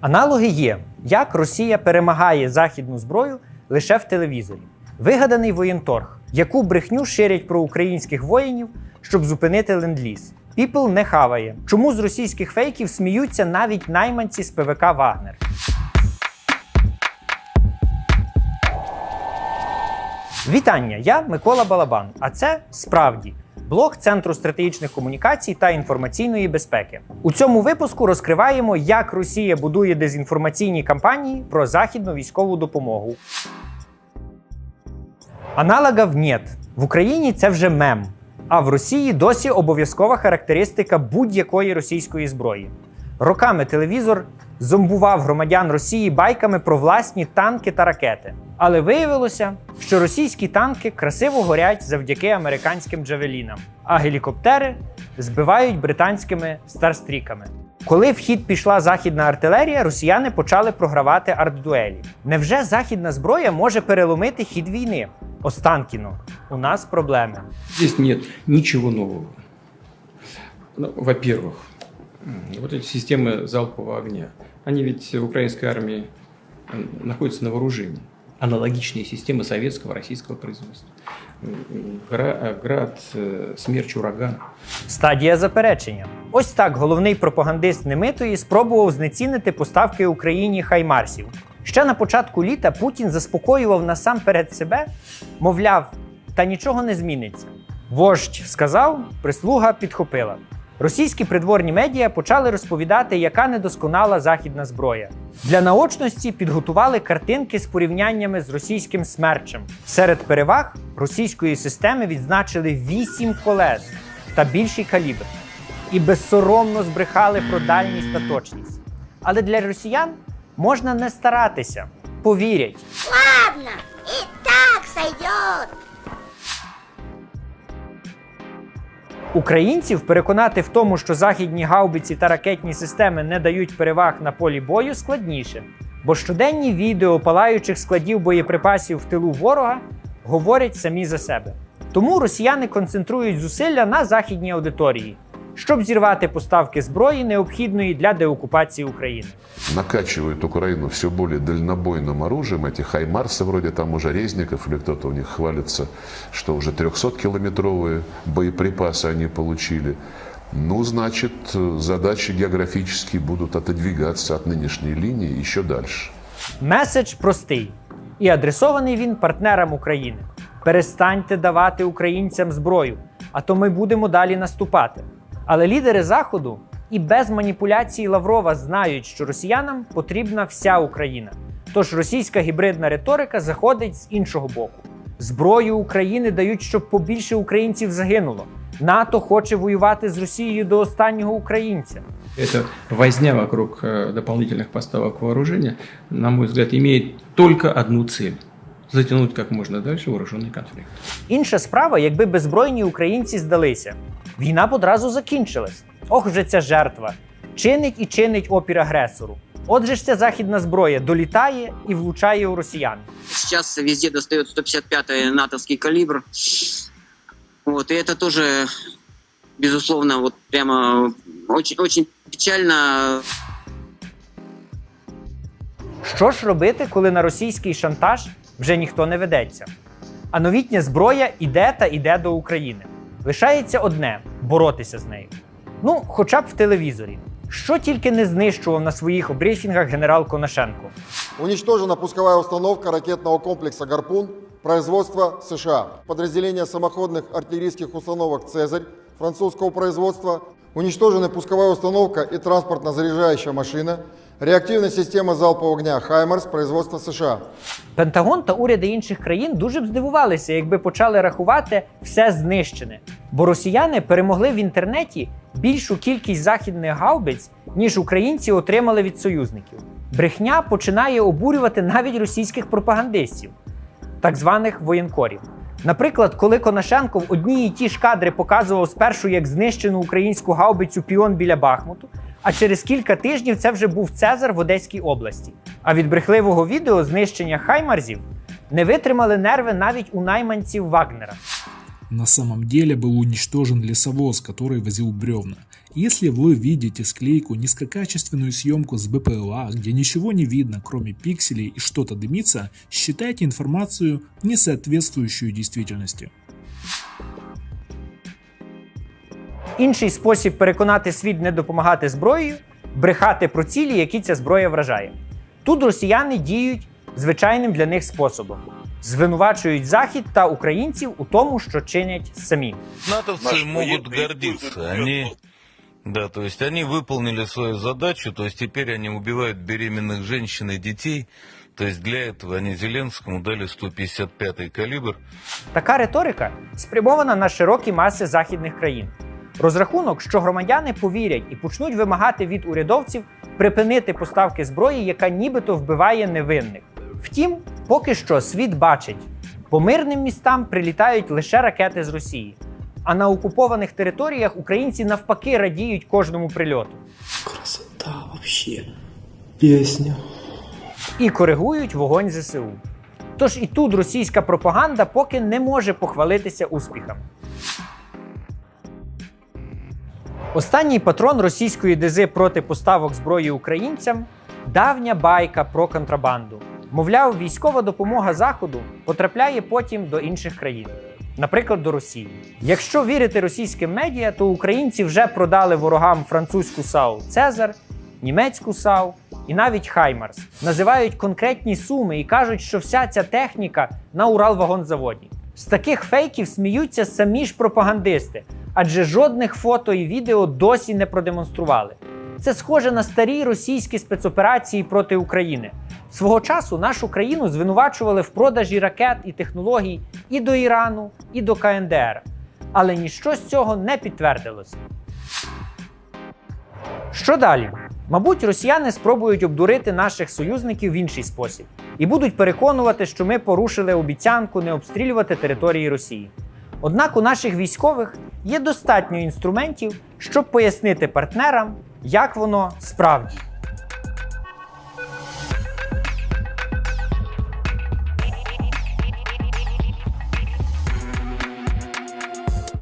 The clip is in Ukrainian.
Аналоги є, як Росія перемагає західну зброю лише в телевізорі. Вигаданий воєнторг, яку брехню ширять про українських воїнів, щоб зупинити ленд-ліз. Піпл не хаває. Чому з російських фейків сміються навіть найманці з ПВК Вагнер? Вітання! Я Микола Балабан. А це справді блог Центру стратегічних комунікацій та інформаційної безпеки. У цьому випуску розкриваємо, як Росія будує дезінформаційні кампанії про західну військову допомогу. Аналогів нет. В Україні це вже мем. А в Росії досі обов'язкова характеристика будь-якої російської зброї. Роками телевізор зомбував громадян Росії байками про власні танки та ракети. Але виявилося, що російські танки красиво горять завдяки американським джавелінам, а гелікоптери збивають британськими старстріками. Коли в хід пішла західна артилерія, росіяни почали програвати артдуелі. Невже західна зброя може переломити хід війни? Останкіно, у нас проблеми. Здесь нет ничего нового. Ну, во-первых, вот эти системы залпового огня, они ведь в украинской армии м, находятся на вооружении. Аналогичные системы советского, российского производства. М, м, Гра- э, Град, э, смерч, ураган. Стадія заперечення. Ось так головний пропагандист немитої спробував знецінити поставки Україні хаймарсів. Ще на початку літа Путін заспокоював насамперед себе, мовляв, та нічого не зміниться. Вождь сказав, прислуга підхопила. Російські придворні медіа почали розповідати, яка недосконала західна зброя. Для наочності підготували картинки з порівняннями з російським смерчем. Серед переваг російської системи відзначили 8 колес та більший калібр. І безсоромно збрехали про дальність та точність. Але для росіян можна не старатися, повірять. Ладно, Українців переконати в тому, що західні гаубиці та ракетні системи не дають переваг на полі бою, складніше. Бо щоденні відео палаючих складів боєприпасів в тилу ворога говорять самі за себе. Тому росіяни концентрують зусилля на західній аудиторії, щоб зірвати поставки зброї, необхідної для деокупації України. накачивают Украину все более дальнобойным оружием. Эти хаймарсы вроде там уже Резников или кто-то у них хвалится, что уже 300-километровые боеприпасы они получили. Ну, значит, э, задачи географические будут отодвигаться от нынешней линии еще дальше. Меседж простий і адресований він партнерам України. Перестаньте давати українцям зброю, а то ми будемо далі наступати. Але лідери Заходу і без маніпуляцій Лаврова знають, що росіянам потрібна вся Україна. Тож російська гібридна риторика заходить з іншого боку. Зброю України дають, щоб побільше українців загинуло. НАТО хоче воювати з Росією до останнього українця. Эта возня вокруг э, дополнительных поставок вооружения, на мой взгляд, имеет только одну цель – затянуть как можно дальше вооруженный конфликт. Інша справа, якби беззбройні українці здалися. Війна б одразу закінчилась. Ох, вже ця жертва. Чинить і чинить опір агресору. Отже ж ця західна зброя долітає і влучає у росіян. Сейчас везде достает 155-й натовский калибр. Вот, и это тоже, безусловно, вот прямо очень, очень печально. Що ж робити, коли на російський шантаж вже ніхто не ведеться? А новітня зброя іде та іде до України. Лишається одне боротися з нею. Ну, хоча б в телевізорі. Що тільки не знищував на своїх брифінгах генерал Конашенко. Уничтожена пусковая установка ракетного комплекса «Гарпун» производства США. Подразделение самоходных артиллерийских установок «Цезарь» французского производства. Уничтожена пусковая установка и транспортно-заряжающая машина. Реактивная система залпового огня «Хаймарс» производства США. Пентагон та уряди інших країн дуже б здивувалися, якби почали рахувати все знищене. Бо росіяни перемогли в інтернеті більшу кількість західних гаубиць, ніж українці отримали від союзників. Брехня починає обурювати навіть російських пропагандистів, так званих воєнкорів. Наприклад, коли Коношенко в одній і ті ж кадри показував спершу як знищену українську гаубицю піон біля Бахмуту, а через кілька тижнів це вже був Цезар в Одеській області. А від брехливого відео знищення хаймарзів не витримали нерви навіть у найманців Вагнера. На самом деле был уничтожен лесовоз, который возил бревна. Если вы видите склейку низкокачественную съемку с БПЛА, где ничего не видно, кроме пикселей и что-то дымится, считайте информацию не соответствующую действительности. Інший спосіб переконати світ не допомагати зброєю брехати про цілі, які ця зброя вражає. Тут росіяни діють звичайним для них способом: звинувачують Захід та українців у тому, що чинять самі. Натовцы могут гордиться. Они, да, то есть они выполнили свою задачу, то есть теперь они убивают беременных женщин и детей. То есть для этого они Зеленскому дали 155-й калибр. Така риторика спрямована на широкі маси західних країн. Розрахунок, що громадяни повірять і почнуть вимагати від урядовців припинити поставки зброї, яка нібито вбиває невинних. Втім, поки що світ бачить, по мирним містам прилітають лише ракети з Росії. А на окупованих територіях українці навпаки радіють кожному прильоту Красота вообще. Песня. і коригують вогонь ЗСУ. Тож і тут російська пропаганда поки не може похвалитися успіхами. Останній патрон російської дизи проти поставок зброї українцям давня байка про контрабанду. Мовляв, військова допомога Заходу потрапляє потім до інших країн, наприклад, до Росії. Якщо вірити російським медіа, то українці вже продали ворогам французьку САУ Цезар, німецьку САУ і навіть Хаймарс. Називають конкретні суми і кажуть, що вся ця техніка на Уралвагонзаводі. З таких фейків сміються самі ж пропагандисти, адже жодних фото і відео досі не продемонстрували. Це схоже на старі російські спецоперації проти України. Свого часу нашу країну звинувачували в продажі ракет і технологій і до Ірану, і до КНДР. Але ніщо з цього не підтвердилося. Що далі? Мабуть, росіяни спробують обдурити наших союзників в інший спосіб і будуть переконувати, що ми порушили обіцянку не обстрілювати території Росії. Однак у наших військових є достатньо інструментів, щоб пояснити партнерам, як воно справді.